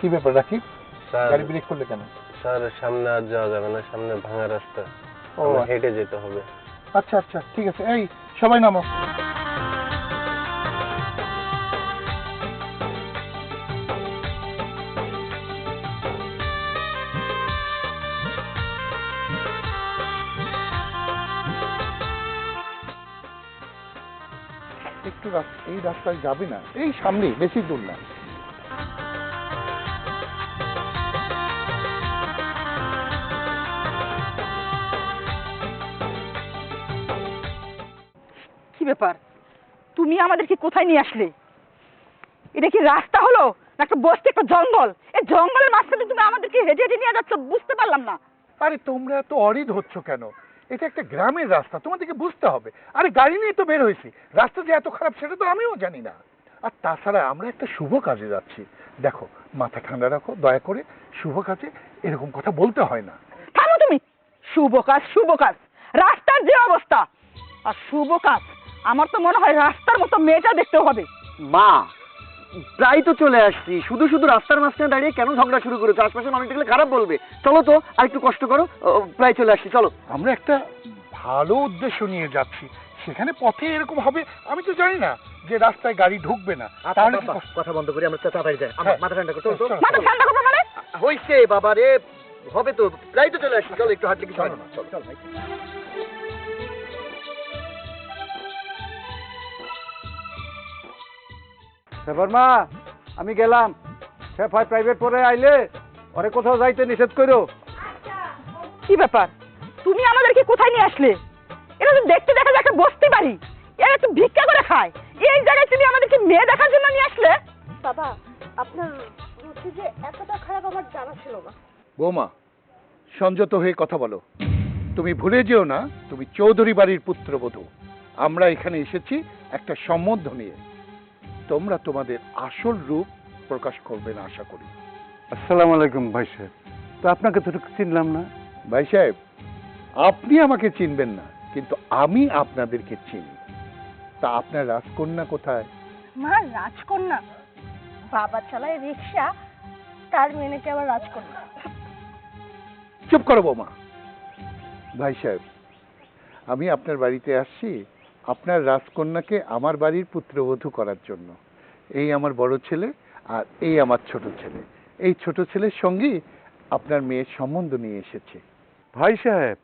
কি ব্যাপার রাকিব? গাড়ি ব্রেক করলে কেন? স্যার সামনে আর যাওয়া যাবে না সামনে ভাঙা রাস্তা। ও হেঁটে যেতে হবে। আচ্ছা আচ্ছা ঠিক আছে। এই সবাই নামো। একটু এই রাস্তায় যাবে না? এই সামনে বেশি দূর না। ব্যাপার? তুমি আমাদেরকে কোথায় নিয়ে আসলে? এটা কি রাস্তা হলো? না একটা বস্তি একটা জঙ্গল? এই জঙ্গলের মাঝখানে তুমি আমাদেরকে হেঁটে হেঁটে নিয়ে যাচ্ছ বুঝতে পারলাম না। আরে তোমরা এত অরিদ হচ্ছ কেন? এটা একটা গ্রামের রাস্তা তোমাদেরকে বুঝতে হবে। আরে গাড়ি নিয়ে তো বের হয়েছি। রাস্তা যে এত খারাপ সেটা তো আমিও জানি না। আর তাছাড়া আমরা একটা শুভ কাজে যাচ্ছি। দেখো মাথা ঠান্ডা রাখো দয়া করে শুভ কাজে এরকম কথা বলতে হয় না। থামো তুমি। শুভ কাজ শুভ কাজ। রাস্তার যে অবস্থা। আর শুভ কাজ আমার তো মনে হয় রাস্তার মতো মেয়েটা দেখতে হবে। মা প্রায় তো চলে আসছি। শুধু শুধু রাস্তার মাঝখানে দাঁড়িয়ে কেন ঝগড়া শুরু করেছ? আশপাশের মানুষ দেখলে খারাপ বলবে। চলো তো আর একটু কষ্ট করো। প্রায় চলে আসছি চলো। আমরা একটা ভালো উদ্দেশ্য নিয়ে যাচ্ছি। সেখানে পথে এরকম হবে আমি তো জানি না যে রাস্তায় গাড়ি ঢুকবে না। তাহলে কি কথা বন্ধ করি আমরা তাড়াতাড়ি যাই। আমার হ্যাঁ। মাথা ঠান্ডা করো চলো, চলো, মাথা ঠান্ডা করব মানে? হইছে বাবা রে হবে তো। প্রায় তো চলে আসছি চলো একটু হাঁটলে কিছু হয়? না চলো চলো ভাই। সেবার মা আমি গেলাম। শেফ হয় প্রাইভেট পরে আইলে ওরে কোথাও যাইতে নিষেধ করো কি ব্যাপার? তুমি আমাদেরকে কোথায় নিয়ে আসলে? এটা তো দেখতে দেখা যায় একটা বস্তি বাড়ি। এরা একটু ভিক্ষা করে খায়। এই জায়গায় তুমি আমাদেরকে মেয়ে দেখার জন্য নিয়ে আসলে? বাবা আপনার রুচি যে এতটা খারাপ আমার জানা ছিল না। বৌমা সংযত হয়ে কথা বলো। তুমি ভুলে যেও না তুমি চৌধুরী বাড়ির পুত্রবধূ। আমরা এখানে এসেছি একটা সম্বন্ধ নিয়ে। তোমরা তোমাদের আসল রূপ প্রকাশ করবে না আশা করি। আসসালামু আলাইকুম ভাই সাহেব। তো আপনাকে তো চিনলাম না। ভাই সাহেব আপনি আমাকে চিনবেন না কিন্তু আমি আপনাদেরকে চিনি। তা আপনার রাজকন্যা কোথায়? মা রাজকন্যা? বাবা চালায় রিক্সা তার মেনেকে আবার রাজকন্যা। চুপ করো বৌমা। ভাই সাহেব আমি আপনার বাড়িতে আসছি আপনার রাজকন্যাকে আমার বাড়ির পুত্রবধূ করার জন্য। এই আমার বড় ছেলে আর এই আমার ছোট ছেলে। এই ছোট ছেলের সঙ্গে আপনার মেয়ের সম্বন্ধ নিয়ে এসেছে। ভাই সাহেব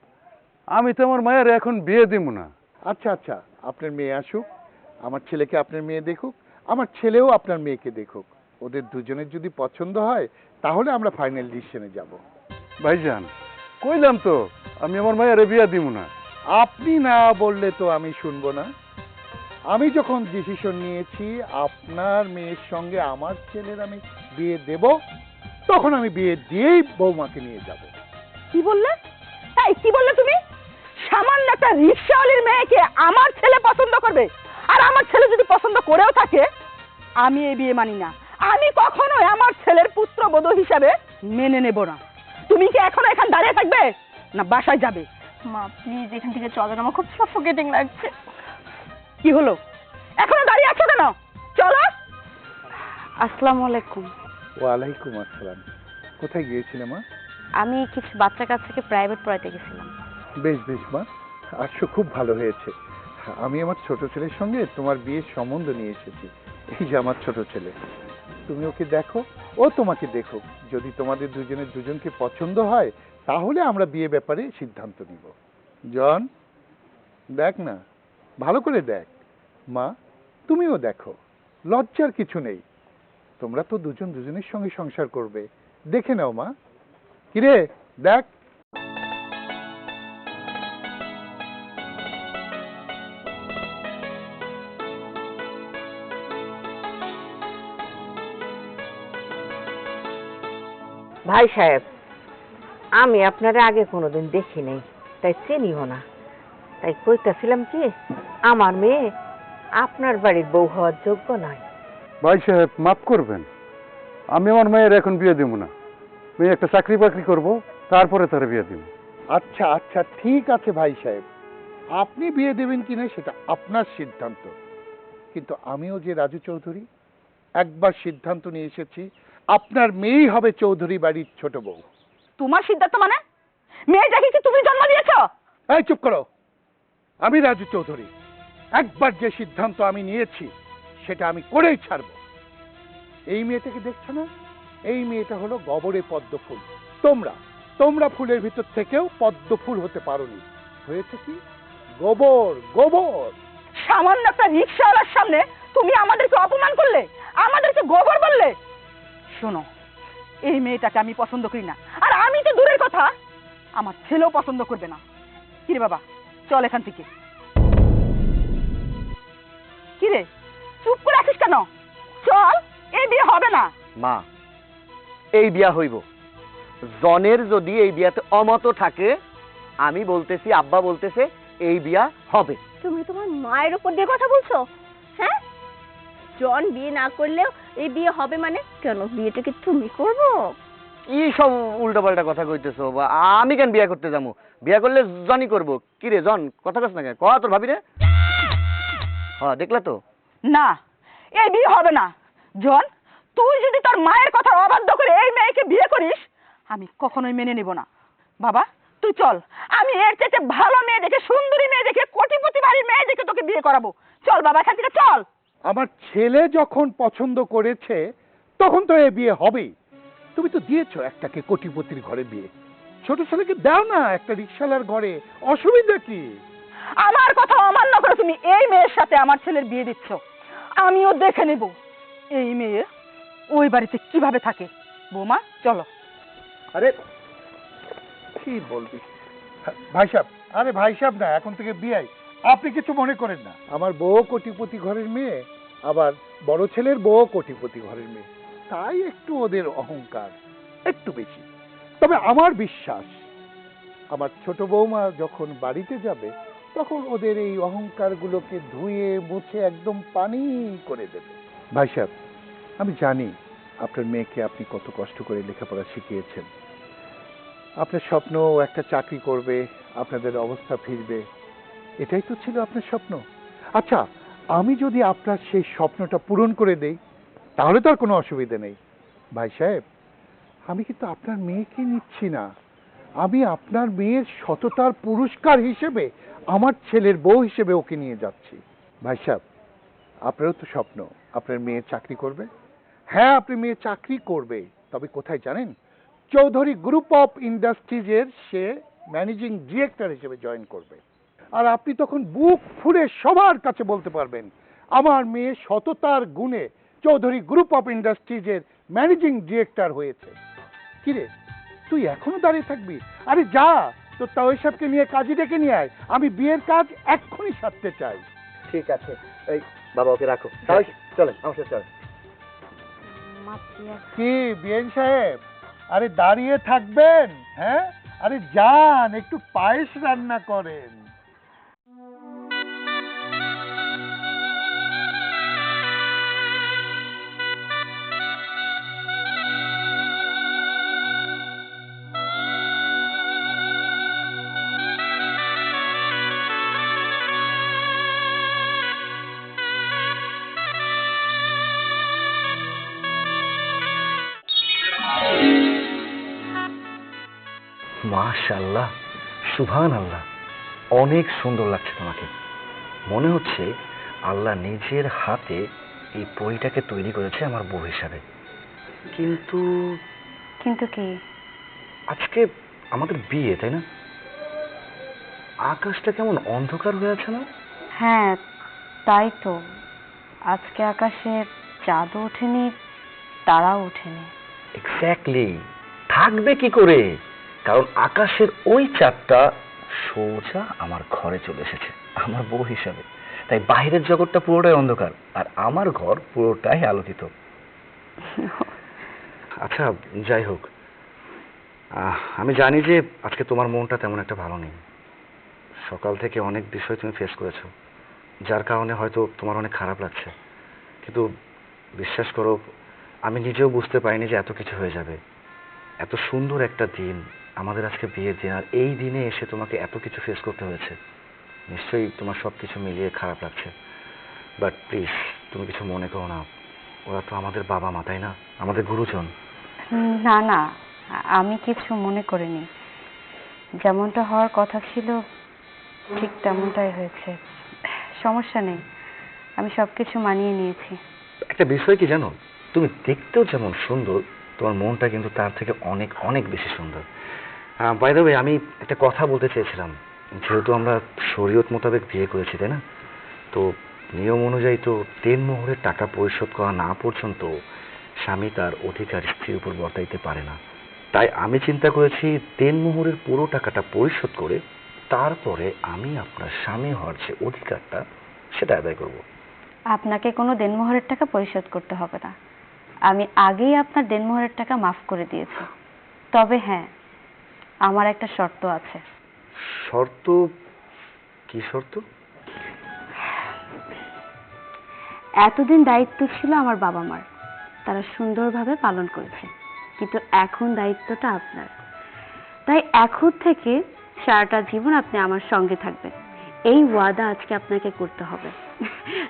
আমি তো আমার মায়ের এখন বিয়ে দিব না। আচ্ছা আচ্ছা আপনার মেয়ে আসুক আমার ছেলেকে আপনার মেয়ে দেখুক আমার ছেলেও আপনার মেয়েকে দেখুক। ওদের দুজনের যদি পছন্দ হয় তাহলে আমরা ফাইনাল ডিসিশনে যাব। ভাইজান কইলাম তো আমি আমার মায়ের বিয়ে দিব না। আপনি না বললে তো আমি শুনব না। আমি যখন ডিসিশন নিয়েছি, আপনার মেয়ের সঙ্গে আমার ছেলের আমি বিয়ে দেব, তখন আমি বিয়ে দিয়েই বৌমাকে নিয়ে যাব। কি বললে? এই, কি বললে তুমি? সামান্য একটা রিক্সাওয়ালির মেয়েকে আমার ছেলে পছন্দ করবে? আর আমার ছেলে যদি পছন্দ করেও থাকে, আমি এই বিয়ে মানি না। আমি কখনোই আমার ছেলের পুত্রবধূ হিসাবে মেনে নেব না। তুমি কি এখনও এখানে দাঁড়িয়ে থাকবে? না, বাসায় যাবে। মা প্লিজ এখান থেকে চলেন আমার খুব সাফোকেটিং লাগছে। কি হলো? এখনও দাঁড়িয়ে আছো কেন? চলো। আসসালামু আলাইকুম। ওয়ালাইকুম আসসালাম। কোথায় গিয়েছিলে মা? আমি কিছু বাচ্চা কাচ্চাকে প্রাইভেট পড়াইতে গেছিলাম। বেশ বেশ মা। আসছো খুব ভালো হয়েছে। আমি আমার ছোট ছেলের সঙ্গে তোমার বিয়ের সম্বন্ধ নিয়ে এসেছি। এই যে আমার ছোট ছেলে। তুমি ওকে দেখো ও তোমাকে দেখো যদি তোমাদের দুজনের দুজনকে পছন্দ হয়, তাহলে আমরা বিয়ে ব্যাপারে সিদ্ধান্ত নিব। জন, দেখ না, ভালো করে দেখ। মা, তুমিও দেখো, লজ্জার কিছু নেই। তোমরা তো দুজন দুজনের সঙ্গে সংসার করবে। দেখে নাও মা। কিরে, দেখ। ভাই সাহেব আমি আপনারা আগে কোনোদিন দেখি নাই তাই চিনিও না। তাই কইতাছিলাম কি আমার মেয়ে আপনার বাড়ির বউ হওয়ার যোগ্য নয়। ভাই সাহেব মাফ করবেন। আমি আমার মেয়ের এখন বিয়ে দিব না। মেয়ে একটা চাকরি বাকরি করব তারপরে তার বিয়ে দিব। আচ্ছা আচ্ছা ঠিক আছে ভাই সাহেব। আপনি বিয়ে দেবেন কি না সেটা আপনার সিদ্ধান্ত। কিন্তু আমিও যে রাজু চৌধুরী একবার সিদ্ধান্ত নিয়ে এসেছি আপনার মেয়েই হবে চৌধুরী বাড়ির ছোট বউ। তোমার সিদ্ধান্ত মানে? মেয়েটাকে কি তুমি জন্ম দিয়েছ? এই চুপ করো। আমি রাজু চৌধুরী। একবার যে সিদ্ধান্ত আমি নিয়েছি সেটা আমি করেই ছাড়ব। এই মেয়েটাকে দেখছ না? এই মেয়েটা হলো গবরে পদ্ম ফুল। তোমরা তোমরা ফুলের ভিতর থেকেও পদ্ম ফুল হতে পারোনি। হয়েছে কি? গোবর গোবর! সামান্য একটা রিক্সাওয়ালার সামনে তুমি আমাদেরকে অপমান করলে? আমাদেরকে গোবর বললে? শোনো এই মেয়েটাকে আমি পছন্দ করি না। আর আমি তো দূরের কথা আমার ছেলেও পছন্দ করবে না। কিরে বাবা চল এখান থেকে। কিরে চুপ করে আছিস কেন? চল এই বিয়ে হবে না। মা এই বিয়া হইব। জনের যদি এই বিয়াতে অমত থাকে আমি বলতেছি আব্বা বলতেছে এই বিয়া হবে। তুমি তোমার মায়ের উপর দিয়ে কথা বলছো? হ্যাঁ? জন বিয়ে না করলেও এই বিয়ে হবে মানে? কেন বিয়েটা কি তুমি করব? কি সব উল্টাপাল্টা কথা কইতেছো? বা আমি কেন বিয়া করতে যাব? বিয়া করলে জনই করব। কি রে জন কথা কস না কেন? কয়া তোর ভাবি রে? হ্যাঁ দেখলা তো। না এই বিয়ে হবে না। জন তুই যদি তোর মায়ের কথা অবাধ্য করে এই মেয়েকে বিয়ে করিস আমি কখনোই মেনে নেব না। বাবা তুই চল। আমি এর চাইতে ভালো মেয়ে দেখে সুন্দরী মেয়ে দেখে কোটিপতি বাড়ির মেয়ে দেখে তোকে বিয়ে করাবো। চল বাবা এখান থেকে চল। আমার ছেলে যখন পছন্দ করেছে তখন তো এ বিয়ে হবেই। তুমি তো দিয়েছ একটাকে কোটিপতির ঘরে বিয়ে। ছোট ছেলেকে দাও না একটা রিক্সালার ঘরে। অসুবিধা কি? আমার কথা অমান্য করে তুমি এই মেয়ের সাথে আমার ছেলের বিয়ে দিচ্ছ। আমিও দেখে নেব এই মেয়ে ওই বাড়িতে কীভাবে থাকে। বৌমা চলো। আরে কি বলবি? ভাই সাহেব আরে ভাই সাহেব না এখন থেকে বিয়াই আপনি কিছু মনে করেন না। আমার বউ কোটিপতি ঘরের মেয়ে, আবার বড় ছেলের বউ কোটিপতি ঘরের মেয়ে। তাই একটু ওদের অহংকার, একটু বেশি। তবে আমার বিশ্বাস, আমার ছোট বৌমা যখন বাড়িতে যাবে, তখন ওদের এই অহংকারগুলোকে ধুয়ে, মুছে একদম পানি করে দেবে। ভাই সাহেব, আমি জানি আপনার মেয়েকে আপনি কত কষ্ট করে লেখাপড়া শিখিয়েছেন। আপনার স্বপ্ন একটা চাকরি করবে, আপনাদের অবস্থা ফিরবে। এটাই তো ছিল আপনার স্বপ্ন। আচ্ছা আমি যদি আপনার সেই স্বপ্নটা পূরণ করে দেই, তাহলে তো আর কোনো অসুবিধা নেই। ভাই সাহেব, আমি কিন্তু আপনার মেয়েকে নিচ্ছি না। আমি আপনার মেয়ের সততার পুরস্কার হিসেবে আমার ছেলের বউ হিসেবে ওকে নিয়ে যাচ্ছি। ভাই সাহেব, আপনারও তো স্বপ্ন, আপনার মেয়ে চাকরি করবে? হ্যাঁ আপনি মেয়ে চাকরি করবে, তবে কোথায় জানেন? চৌধুরী গ্রুপ অফ ইন্ডাস্ট্রিজের সে ম্যানেজিং ডিরেক্টর হিসেবে জয়েন করবে। আর আপনি তখন বুক ফুলে সবার কাছে বলতে পারবেন। আমার মেয়ে সততার গুণে চৌধুরী গ্রুপ অফ ইন্ডাস্ট্রিজের ম্যানেজিং ডিরেক্টর হয়েছে। কিরে তুই এখনও দাঁড়িয়ে থাকবি? আরে যা তোর তাও সাহেবকে নিয়ে কাজী ডেকে নিয়ে আয়। আমি বিয়ের কাজ এক্ষুনি সারতে চাই। ঠিক আছে। এই বাবা ওকে রাখো। তাই চলেন আমার সাথে চলেন। কি বিএন সাহেব? আরে দাঁড়িয়ে থাকবেন হ্যাঁ? আরে যান একটু পায়েস রান্না করেন। মাশাল্লাহ সুভান আল্লাহ অনেক সুন্দর লাগছে তোমাকে। মনে হচ্ছে আল্লাহ নিজের হাতে এই পরিটাকে তৈরি করেছে আমার বউ হিসাবে। কিন্তু কিন্তু কি? আজকে আমাদের বিয়ে তাই না? আকাশটা কেমন অন্ধকার হয়ে আছে না? হ্যাঁ তাই তো। আজকে আকাশে চাঁদও ওঠেনি তারাও ওঠেনি। এক্স্যাক্টলি থাকবে কি করে? কারণ আকাশের ওই চাঁদটা সোজা আমার ঘরে চলে এসেছে, আমার বউ হিসাবে। তাই বাইরের জগৎটা পুরোটাই অন্ধকার, আর আমার ঘর পুরোটাই আলোকিত। আচ্ছা যাই হোক। আমি জানি যে আজকে তোমার মনটা তেমন একটা ভালো নেই। সকাল থেকে অনেক বিষয় তুমি ফেস করেছ, যার কারণে হয়তো তোমার অনেক খারাপ লাগছে। কিন্তু বিশ্বাস করো, আমি নিজেও বুঝতে পারিনি যে এত কিছু হয়ে যাবে। এত সুন্দর একটা দিন আমাদের আজকে বিয়ের দিন আর এই দিনে এসে তোমাকে এত কিছু ফেস করতে হয়েছে। নিশ্চয়ই তোমার সব কিছু মিলিয়ে খারাপ লাগছে। বাট প্লিজ তুমি কিছু মনে করো না। ওরা তো আমাদের বাবা মা তাই না? আমাদের গুরুজন। না না। আমি কিছু মনে করিনি। যেমনটা হওয়ার কথা ছিল ঠিক তেমনটাই হয়েছে। সমস্যা নেই। আমি সবকিছু মানিয়ে নিয়েছি। একটা বিষয় কি জানো? তুমি দেখতেও যেমন সুন্দর তোমার মনটা কিন্তু তার থেকে অনেক অনেক বেশি সুন্দর। বাই দ্য আমি একটা কথা বলতে চেয়েছিলাম। যেহেতু আমরা শরীয়ত মোতাবেক বিয়ে করেছি, তাই না? তো নিয়ম অনুযায়ী তো তিন মোহরের টাকা পরিশোধ করা না পর্যন্ত স্বামী তার অধিকার স্ত্রীর উপর বর্তাইতে পারে না। তাই আমি চিন্তা করেছি, তিন মোহরের পুরো টাকাটা পরিশোধ করে তারপরে আমি আপনার স্বামী হওয়ার যে অধিকারটা, সেটা আদায় করব। আপনাকে কোনো দেনমোহরের টাকা পরিশোধ করতে হবে না। আমি আগেই আপনার দেনমোহরের টাকা মাফ করে দিয়েছি। তবে হ্যাঁ আমার একটা শর্ত আছে। শর্ত? কি শর্ত? এতদিন দায়িত্ব ছিল আমার বাবা মার তারা সুন্দরভাবে পালন করেছে। কিন্তু এখন দায়িত্বটা আপনার। তাই এখন থেকে সারাটা জীবন আপনি আমার সঙ্গে থাকবেন। এই ওয়াদা আজকে আপনাকে করতে হবে।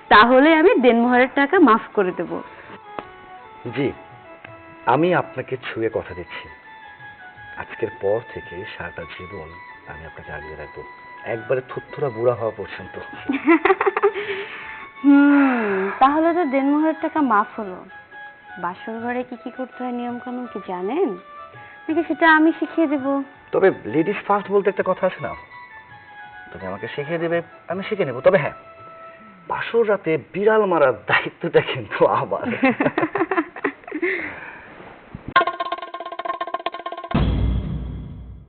তাহলে আমি দেনমোহরের টাকা মাফ করে দেব। জি আমি আপনাকে ছুঁয়ে কথা দিচ্ছি। আজকের পর থেকে সারাটা জীবন আমি আপনাকে আগিয়ে রাখব। একবারে থুত্থুরা বুড়া হওয়া পর্যন্ত। হুম তাহলে তো দেনমোহরের টাকা মাফ হলো। বাসর ঘরে কি কি করতে হয় নিয়ম কানুন কি জানেন? নাকি সেটা আমি শিখিয়ে দেব? তবে লেডিস ফার্স্ট বলতে একটা কথা আছে না? তুমি আমাকে শিখিয়ে দেবে আমি শিখে নেব। তবে হ্যাঁ বাসর রাতে বিড়াল মারার দায়িত্বটা কিন্তু আমার।